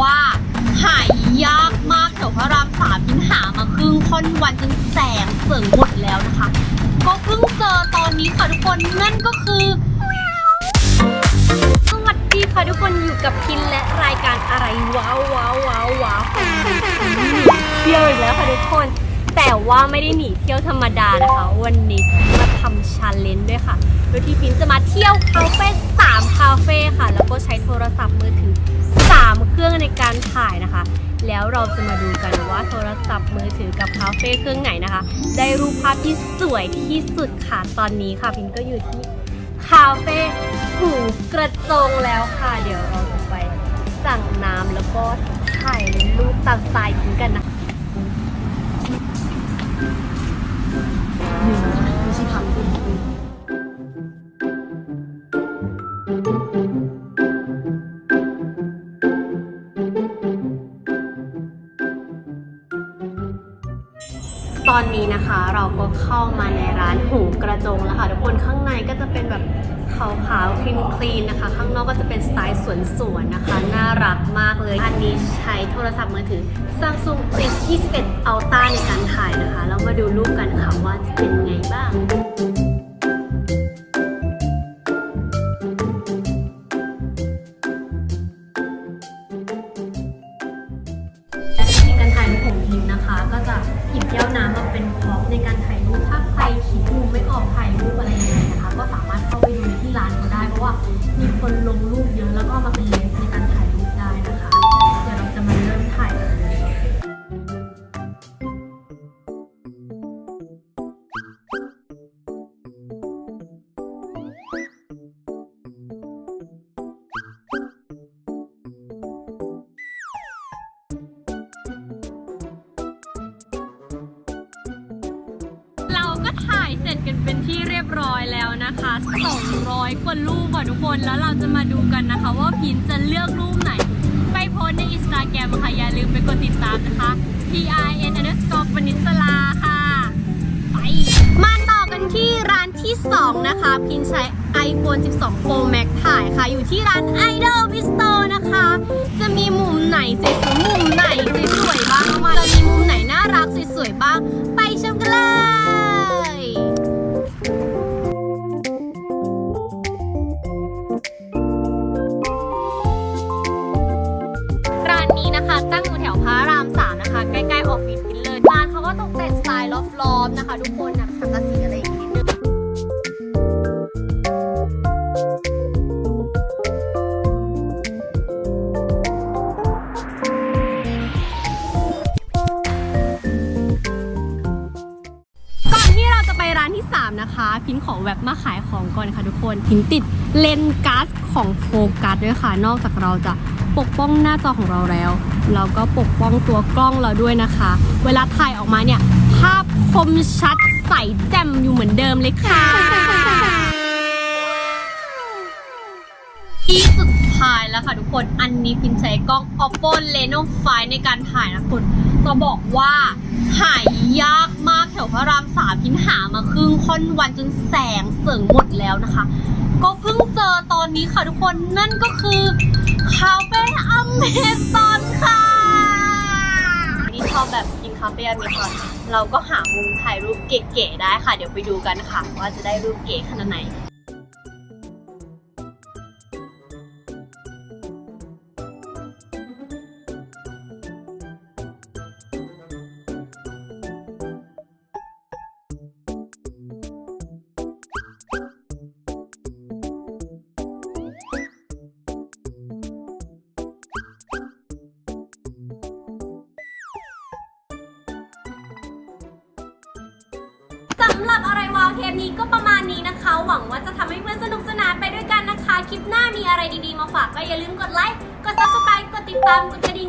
ว่าหายยากมากแถวพระรามสามพินหามาครึ่งค่อนวันจนแสงเสริงหมดแล้วนะคะ ก็เพิ่งเจอตอนนี้ค่ะทุกคนนั่นก็คือ สวัสดีค่ะทุกคนอยู่กับพินและรายการอะไรว้าวว้าวว้าวว้าวเที่ยวอีกแล้วค่ะทุกคน แต่ว่าไม่ได้หนีเที่ยวธรรมดานะคะ วันนี้มาทำชาเลนจ์ด้วยค่ะโดยที่พินจะมาเที่ยวคาเฟ่สามคาเฟ่ค่ะ แล้วก็ใช้โทรศัพท์มือถือ การถ่ายนะคะ แล้วเราจะมาดูกันว่าโทรศัพท์มือถือกับคาเฟ่เครื่องไหนนะคะ ได้รูปภาพที่สวยที่สุดค่ะตอนนี้ค่ะพิงก็อยู่ที่คาเฟ่หูกระจงแล้วค่ะ เดี๋ยวเราจะไปสั่งน้ำแล้วก็ถ่ายรูปตามสไตล์พิงกันนะคะ ตอนนี้นะคะเราก็เข้ามาในร้านหูกระจงแล้วค่ะทุกคนข้างในก็จะเป็นแบบขาวๆครีมคลีนนะคะ ข้างนอกก็จะเป็นสไตล์สวนๆนะคะ น่ารักมากเลย อันนี้ใช้โทรศัพท์มือถือ Samsung S21 Ultra ในการถ่ายนะคะ แล้วมาดูรูปกันค่ะว่าจะเป็นไงบ้าง หยิบแก้วน้ำมาเป็นพร็อพในการถ่ายรูปถ้าใครคิดมุมไม่ออกถ่ายรูปอะไรยังไงนะคะ ก็สามารถเข้าไปดูในที่ร้านเขาได้เพราะว่ามีคนลงรูปเยอะแล้วก็เอามาเป็นเลนส์ในการถ่ายรูปได้นะคะ เดี๋ยวเราจะมาเริ่มถ่ายกันเลย เราก็ถ่ายเสร็จกันเป็นที่เรียบร้อยแล้วนะคะ200กว่ารูปค่ะทุกคน แล้วเราจะมาดูกันนะคะ ว่าพินจะเลือกรูปไหน ไปโพสในอินสตาแกรมค่ะ อย่าลืมไปกดติดตามนะคะ p i n underscore ปนิสลาค่ะ ไป มาต่อกันที่ร้านที่ 2 นะคะ พินใช้ iPhone 12 Pro Max ถ่ายค่ะ อยู่ที่ร้าน Idol Bistro นะคะ จะมีมุมไหนสวยๆมุมไหนสวยๆบ้างไหน คะทุกคนนะสังกะสีอะไรอย่างนี้นิดนึงก่อนที่เราจะไปร้านที่ 3 นะคะ พินขอแวบมาขายของก่อนค่ะทุกคนพินติดเลนส์ก๊าซของโฟกัสด้วยค่ะ นอกจากเราจะปกป้องหน้าจอของเราแล้ว เราก็ปกป้องตัวกล้องเราด้วยนะคะ เวลาถ่ายออกมาเนี่ยาพคมชัดใสแจ่มอยู่เหมือนเดิมเลยค่ะที่สุดท้ายแล้วค่ะทุกคนอันนี้พินใช้กล้อง oppo reno 5 ในการถ่ายนะคุณจะบอกว่าหายยากมากแถวพระรามสามพินหามาครึ่งค่อนวันจนแสงเสริงหมดแล้วนะคะ ก็เพิ่งเจอตอนนี้ค่ะทุกคนนั่นก็คือคาเฟ่อเมซอนค่ะนี่ชอบแบบ คาเฟ่อเมซอนเราก็หามุมถ่ายรูปเก๋ๆได้ค่ะ เดี๋ยวไปดูกันค่ะ ว่าจะได้รูปเก๋ขนาดไหนำหรับอะไรวาวเทปนี้ก็ประมาณนี้นะคะ หวังว่าจะทำให้เพื่อนสนุกสนานไปด้วยกันนะคะ คลิปหน้ามีอะไรดีๆ มาฝากก็อย่าลืมกดไลค์ กด subscribe กดติดตาม กดกระดิ่ง